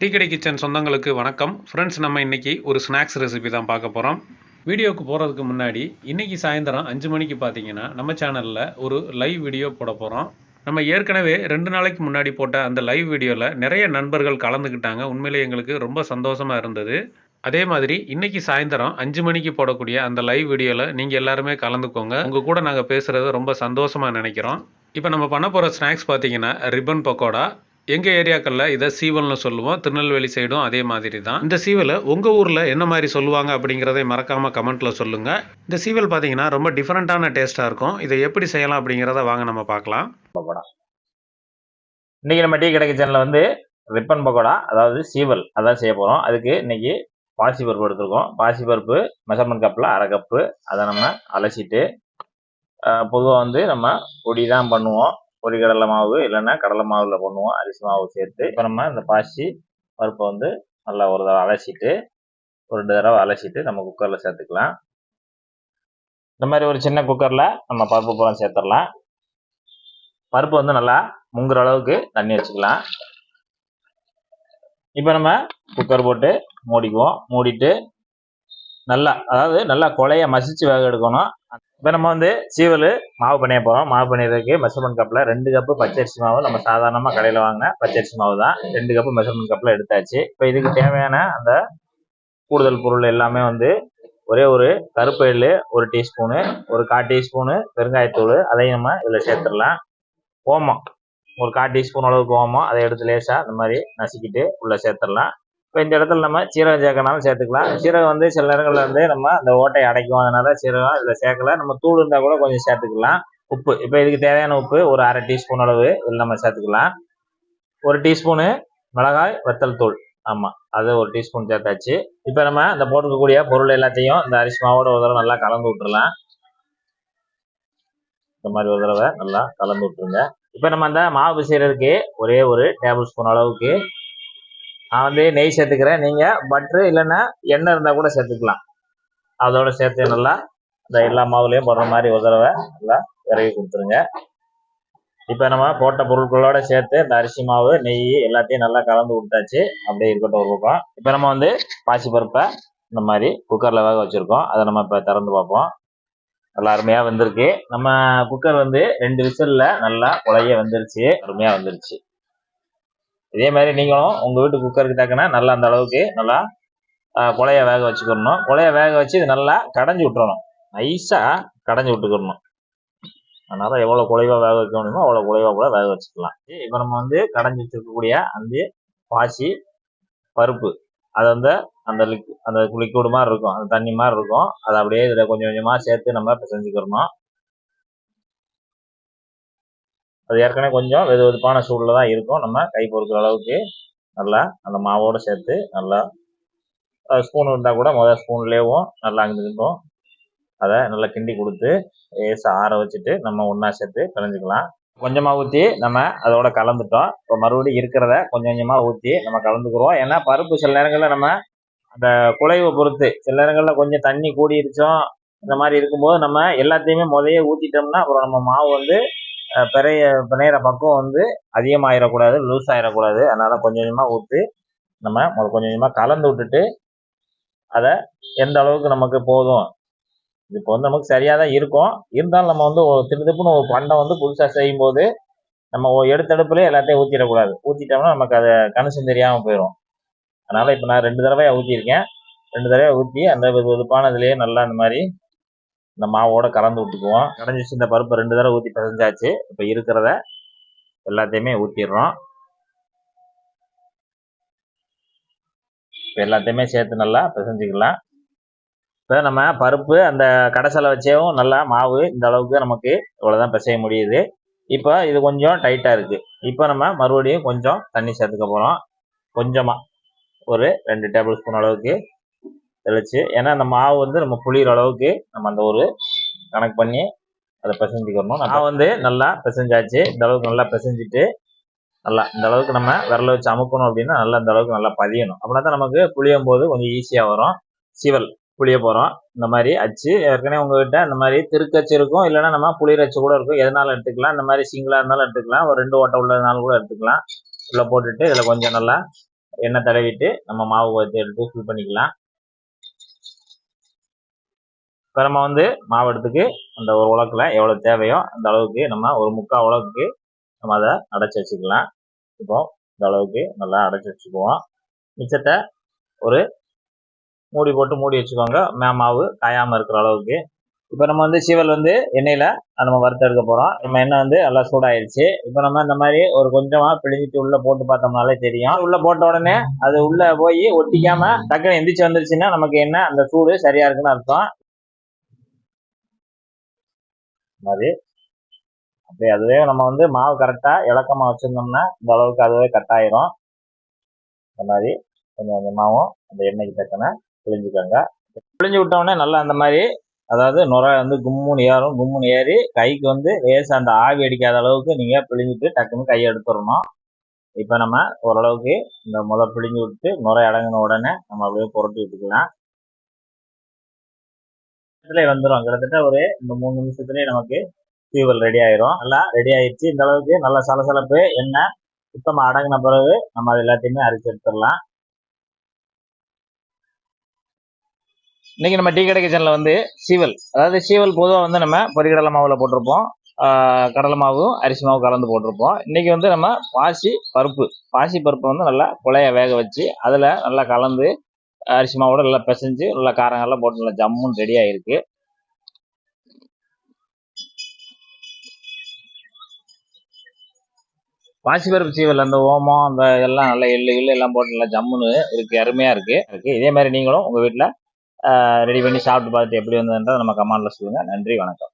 டீக்கடை கிச்சன் சொந்தங்களுக்கு வணக்கம். ஃப்ரெண்ட்ஸ் நம்ம இன்றைக்கி ஒரு ஸ்நாக்ஸ் ரெசிபி தான் பார்க்க போகிறோம் வீடியோவுக்கு போகிறதுக்கு முன்னாடி இன்றைக்கி சாயந்தரம் அஞ்சு மணிக்கு பார்த்தீங்கன்னா நம்ம சேனலில் ஒரு லைவ் வீடியோ போட போகிறோம் நம்ம ஏற்கனவே ரெண்டு நாளைக்கு முன்னாடி போட்ட அந்த லைவ் வீடியோவில் நிறைய நண்பர்கள் கலந்துக்கிட்டாங்க. உண்மையிலே எங்களுக்கு ரொம்ப சந்தோஷமாக இருந்தது. அதே மாதிரி இன்னைக்கு சாயந்தரம் அஞ்சு மணிக்கு போடக்கூடிய அந்த லைவ் வீடியோவில் நீங்கள் எல்லாருமே கலந்துக்கோங்க. உங்கள் கூட நாங்கள் பேசுகிறது ரொம்ப சந்தோஷமாக நினைக்கிறோம். இப்போ நம்ம பண்ண போகிற ஸ்நாக்ஸ் பார்த்தீங்கன்னா ரிப்பன் பக்கோடா எங்கள் ஏரியாக்களில் இதை சீவல்னு சொல்லுவோம் திருநெல்வேலி சைடும் அதே மாதிரி தான் இந்த சீவலை உங்கள் ஊரில் என்ன மாதிரி சொல்லுவாங்க அப்படிங்கிறதை மறக்காமல் கமெண்ட்டில் சொல்லுங்கள் இந்த சீவல் பார்த்தீங்கன்னா ரொம்ப டிஃப்ரெண்ட்டான டேஸ்ட்டாக இருக்கும். இதை எப்படி செய்யலாம் அப்படிங்கிறத வாங்க நம்ம பார்க்கலாம். இன்றைக்கி இன்னைக்கு நம்ம டீ கிடைக்க சேனலில் வந்து ரிப்பன் பக்கோடா அதாவது சீவல் அதான் செய்ய போகிறோம் அதுக்கு இன்றைக்கி பாசி பருப்பு எடுத்துருக்கோம். பாசி பருப்பு மெஷர்மெண்ட் கப்பில் அரை கப்பு அதை நம்ம அலசிட்டு பொதுவாக வந்து நம்ம பொடி தான் பண்ணுவோம். பொடி கடலை மாவு இல்லைன்னா கடலை மாவில் பண்ணுவோம். அரிசி மாவு சேர்த்து இப்போ நம்ம இந்த பாசி பருப்பை வந்து நல்லா ஒரு தடவை அலசிட்டு ஒரு ரெண்டு தடவை அலசிட்டு நம்ம குக்கரில் சேர்த்துக்கலாம். இந்த மாதிரி ஒரு சின்ன குக்கரில் நம்ம பருப்பு பழம் சேர்த்துடலாம். பருப்பு வந்து நல்லா முங்குற அளவுக்கு தண்ணி வச்சுக்கலாம். இப்போ நம்ம குக்கர் போட்டு மூடிக்குவோம். மூடிட்டு நல்லா அதாவது நல்லா கொலையை மசிச்சு வேக எடுக்கணும். இப்போ நம்ம வந்து சீவல் மாவு பண்ணிய போகிறோம் மாவு பண்ணியதுக்கு மெஷர்மெண்ட் கப்பில் ரெண்டு கப்பு பச்சரிசி மாவு நம்ம சாதாரணமாக கடையில் வாங்கின பச்சரிசி மாவு தான் ரெண்டு கப்பு மெஷர்மெண்ட் கப்பில் எடுத்தாச்சு. இப்போ இதுக்கு தேவையான அந்த கூடுதல் பொருள் எல்லாமே வந்து ஒரே ஒரு கருப்பு எள்ளு ஒரு டீஸ்பூனு ஒரு கால் டீஸ்பூனு பெருங்காயத்தூள் அதையும் நம்ம இதில் சேர்த்துடலாம். ஓமம். ஒரு கால் டீஸ்பூன் அளவுக்கு ஓமம் அதை எடுத்து லேசாக இந்த மாதிரி நசுக்கிட்டு உள்ளே சேர்த்துடலாம். இப்போ இந்த இடத்துல நம்ம சீரகம் சேர்க்கனாலும் சேர்த்துக்கலாம். சீரகம் வந்து சில நேரங்களில் வந்து நம்ம அந்த ஓட்டையை அடைக்கும். அதனால சீரகம் இதில் சேர்க்கல. நம்ம தூள் இருந்தால் கூட கொஞ்சம் சேர்த்துக்கலாம். உப்பு. இப்போ இதுக்கு தேவையான உப்பு ஒரு அரை டீஸ்பூன் அளவு இதில் நம்ம சேர்த்துக்கலாம். ஒரு டீஸ்பூனு மிளகாய் வத்தல் தூள். ஆமாம் அது ஒரு டீஸ்பூன் சேர்த்தாச்சு. இப்போ நம்ம இந்த போட்டுக்கக்கூடிய பொருள் எல்லாத்தையும் இந்த அரிசி மாவோட ஒரு தடவை நல்லா கலந்து விட்டுறலாம். இந்த மாதிரி ஒரு தடவை நல்லா கலந்து விட்டுருங்க. இப்போ நம்ம அந்த மாவு செய்கிறதுக்கு ஒரே ஒரு டேபிள் ஸ்பூன் அளவுக்கு நான் வந்து நெய் சேர்த்துக்கிறேன். நீங்கள் பட்ரு இல்லைன்னா எண்ணெய் இருந்தால் கூட சேர்த்துக்கலாம். அதோட சேர்த்து நல்லா இந்த எல்லா மாவுலேயும் போடுற மாதிரி ஒரு தடவை நல்லா விறகி கொடுத்துருங்க. இப்போ நம்ம போட்ட பொருட்களோட சேர்த்து இந்த அரிசி மாவு நெய் எல்லாத்தையும் நல்லா கலந்து கொடுத்தாச்சு. அப்படியே இருக்கட்டும் ஒரு பக்கம். இப்போ நம்ம வந்து பாசிப்பருப்பை இந்த மாதிரி குக்கரில் வேக வச்சுருக்கோம். அதை நம்ம இப்போ திறந்து பார்ப்போம். நல்லா அருமையாக வந்திருக்கு. நம்ம குக்கர் வந்து ரெண்டு விசிலில் நல்லா குழைய வந்துருச்சு. அருமையாக வந்துருச்சு. இதே மாதிரி நீங்களும் உங்கள் வீட்டு குக்கருக்கு தக்கன நல்லா அந்த அளவுக்கு நல்லா குழைய வேக வச்சுக்கிடணும் குழைய வேக வச்சு இது நல்லா கடைஞ்சி விட்டுறணும். நைஸாக கடைஞ்சி விட்டுக்கிடணும் அதனால் எவ்வளோ குழைவாக வேக வைக்க முடியுமோ அவ்வளோ குழைவாக கூட வேக வச்சுக்கலாம். இப்போ நம்ம வந்து கடைஞ்சி வச்சுருக்கக்கூடிய அந்த பாசி பருப்பு அதை வந்து அந்த லிக் அந்த லிக்விடு மாதிரி இருக்கும். அந்த தண்ணி மாதிரி இருக்கும். அதை அப்படியே இதில் கொஞ்சம் கொஞ்சமாக சேர்த்து நம்ம இப்போ அது ஏற்கனவே கொஞ்சம் வெது வெதுப்பான சூடில் தான் இருக்கும். நம்ம கை பொறுக்கிற அளவுக்கு நல்லா அந்த மாவோடு சேர்த்து நல்லா ஸ்பூன் இருந்தால் கூட முதல் ஸ்பூன்லேயும் நல்லா அங்கிருக்கும். அதை நல்லா கிண்டி கொடுத்து லேசாக ஆற வச்சுட்டு நம்ம ஒன்றா சேர்த்து பிணைஞ்சிக்கலாம் கொஞ்சமாக ஊற்றி நம்ம அதோட கலந்துட்டோம். இப்போ மறுபடியும் இருக்கிறத கொஞ்சம் கொஞ்சமாக ஊற்றி நம்ம கலந்துக்கிறோம். ஏன்னா பருப்பு சில நேரங்களில் நம்ம அந்த குலைவை பொறுத்து சில நேரங்களில் கொஞ்சம் தண்ணி கூடிருச்சோம் இந்த மாதிரி இருக்கும்போது நம்ம எல்லாத்தையுமே முதைய ஊற்றிட்டோம்னா அப்புறம் நம்ம மாவு வந்து பிறைய பிணையிற பக்கம் வந்து அதிகமாகிடக்கூடாது லூஸ் ஆகிடக்கூடாது அதனால் கொஞ்சம் கொஞ்சமாக ஊற்றி நம்ம கொஞ்சம் கொஞ்சமாக கலந்து விட்டுட்டு அதை எந்த அளவுக்கு நமக்கு போதும். இப்போ வந்து நமக்கு சரியாக தான் இருக்கும். இருந்தாலும் நம்ம வந்து ஒரு திருப்புன்னு ஒரு பண்டம் வந்து புதுசாக செய்யும்போது நம்ம எடுத்தடுப்புலேயே எல்லாத்தையும் ஊற்றிடக்கூடாது ஊற்றிட்டோம்னா நமக்கு அதை கணிசம் தெரியாமல் போயிடும் அதனால் இப்போ நான் ரெண்டு தடவையாக ஊற்றிருக்கேன் ரெண்டு தடவை ஊற்றி அந்த வெதுப்பானதுலேயே நல்லா இந்த மாதிரி இந்த மாவோட கலந்து விட்டுக்குவோம். கடைஞ்சி இந்த பருப்பை ரெண்டு தடவை ஊற்றி பிசைஞ்சாச்சு. இப்போ இருக்கிறத எல்லாத்தையுமே ஊற்றிடுறோம் இப்போ எல்லாத்தையுமே சேர்த்து நல்லா பிசைஞ்சிக்கலாம். இப்போ நம்ம பருப்பு அந்த கடைசலை வச்சேவும் நல்லா மாவு இந்த அளவுக்கு நமக்கு இவ்வளோதான் பிசைய முடியுது. இப்போ இது கொஞ்சம் டைட்டாக இருக்குது இப்போ நம்ம மறுபடியும் கொஞ்சம் தண்ணி சேர்த்துக்க போகிறோம் கொஞ்சமாக ஒரு ரெண்டு டேபிள் ஸ்பூன் அளவுக்கு தெளித்து ஏன்னா அந்த மாவு வந்து நம்ம புளிகிற அளவுக்கு நம்ம அந்த ஒரு கணக்கு பண்ணி அதை பிசைஞ்சிக்கிறணும் நான் வந்து நல்லா பிசைஞ்சாச்சு. இந்த அளவுக்கு நல்லா பிசைஞ்சிட்டு நல்லா இந்த அளவுக்கு நம்ம விரல வச்சு அமுக்கணும் அப்படின்னா நல்லா இந்த அளவுக்கு நல்லா பதியணும். அப்படின்னா தான் நமக்கு புளியும் போது கொஞ்சம் ஈஸியாக வரும். சிவல் புளிய போகிறோம் இந்த மாதிரி அச்சு. ஏற்கனவே உங்ககிட்ட இந்த மாதிரி திருக்கச்சு இருக்கும். இல்லைன்னா நம்ம புளியரச்சு கூட இருக்கும். எதனாலும் எடுத்துக்கலாம். இந்த மாதிரி சிங்கிளாக இருந்தாலும் எடுத்துக்கலாம். ஒரு ரெண்டு ஓட்டை உள்ளதுனாலும் கூட எடுத்துக்கலாம். உள்ள போட்டுட்டு இதில் கொஞ்சம் நல்லா எண்ணெய் தடவிட்டு நம்ம மாவு வச்சு எடுத்து ஃபில் பண்ணிக்கலாம். இப்போ நம்ம வந்து மாவட்டத்துக்கு அந்த ஒரு உலக்கில் எவ்வளோ தேவையோ அந்த அளவுக்கு நம்ம ஒரு முக்கால் உலகுக்கு நம்ம அதை அடைச்சி வச்சுக்கலாம். இப்போ இந்த அளவுக்கு நல்லா அடைச்சி வச்சுக்குவோம். மிச்சத்தை ஒரு மூடி போட்டு மூடி வச்சுக்கோங்க. மே மாவு காயாமல் இருக்கிற அளவுக்கு. இப்போ நம்ம வந்து சீவல் வந்து எண்ணெயில் நம்ம வறுத்தெடுக்க போகிறோம் நம்ம எண்ணெய் வந்து நல்லா சூடாயிருச்சு. இப்போ நம்ம இந்த மாதிரி ஒரு கொஞ்சமாக பிழிஞ்சிட்டு உள்ளே போட்டு பார்த்தோம்னாலே தெரியும். உள்ளே போட்ட உடனே அது உள்ளே போய் ஒட்டிக்காமல் டக்குன்னு எந்திரிச்சு வந்துருச்சுன்னா நமக்கு என்ன? அந்த சூடு சரியாக இருக்குன்னு அர்த்தம். மாதிரி. அப்படி அதுவே நம்ம வந்து மாவு கரெக்டாக இலக்கமாக வச்சுருந்தோம்னா இந்த அளவுக்கு அதுவே கட் ஆயிரும். இந்த மாதிரி கொஞ்சம் கொஞ்சமாகவும் அந்த எண்ணெய்க்கு தக்கன புளிஞ்சுக்கோங்க பிழிஞ்சு விட்டோடனே நல்லா அந்த மாதிரி அதாவது நுரை வந்து கும்முன்னு ஏறும். கும்முன்னு ஏறி கைக்கு வந்து லேசாக அந்த ஆவி அடிக்காத அளவுக்கு நீங்கள் பிழிஞ்சிட்டு டக்குன்னு கையை எடுத்துடணும். இப்போ நம்ம ஓரளவுக்கு இந்த முதல் பிழிஞ்சு விட்டு நுரை அடங்கின உடனே நம்ம அப்படியே புரட்டி விட்டுக்கலாம். இதுலேயே வந்துடும் கிட்டத்தட்ட ஒரு இந்த மூணு நிமிஷத்துலேயே நமக்கு சீவல் ரெடி ஆயிரும். நல்லா ரெடி ஆயிடுச்சு. இந்த அளவுக்கு நல்ல சலசலப்பு எண்ணெய் சுத்தமாக அடங்கின பிறகு நம்ம அது எல்லாத்தையுமே அரைச்சி எடுத்துடலாம். இன்னைக்கு நம்ம டீ கடை கிச்சனில் வந்து சீவல். அதாவது சீவல் பொதுவாக வந்து நம்ம பொரிகடலை மாவில் போட்டிருப்போம். கடலை மாவும் அரிசி மாவும் கலந்து போட்டிருப்போம். இன்னைக்கு வந்து நம்ம பாசி பருப்பு. பாசி பருப்பை வந்து நல்லா குழைய வேக வச்சு அதில் நல்லா கலந்து அரிசி மாவோட நல்லா பிசைஞ்சு நல்லா காரங்கள்லாம் போட்டு நல்லா ஜம்முன்னு ரெடி ஆயிருக்கு. பாசிப்பருப்பு சீவல் அந்த ஓமம் அந்த இதெல்லாம் நல்லா எள்ளு எள்ளு எல்லாம் போட்டு நல்லா ஜம்முன்னு இருக்கு அருமையா இருக்கு. இருக்கு. இதே மாதிரி நீங்களும் உங்க வீட்டில் ரெடி பண்ணி சாப்பிட்டு பார்த்துட்டு எப்படி வந்ததுன்றதை நம்ம கமாண்டில் சொல்லுங்க. நன்றி வணக்கம்.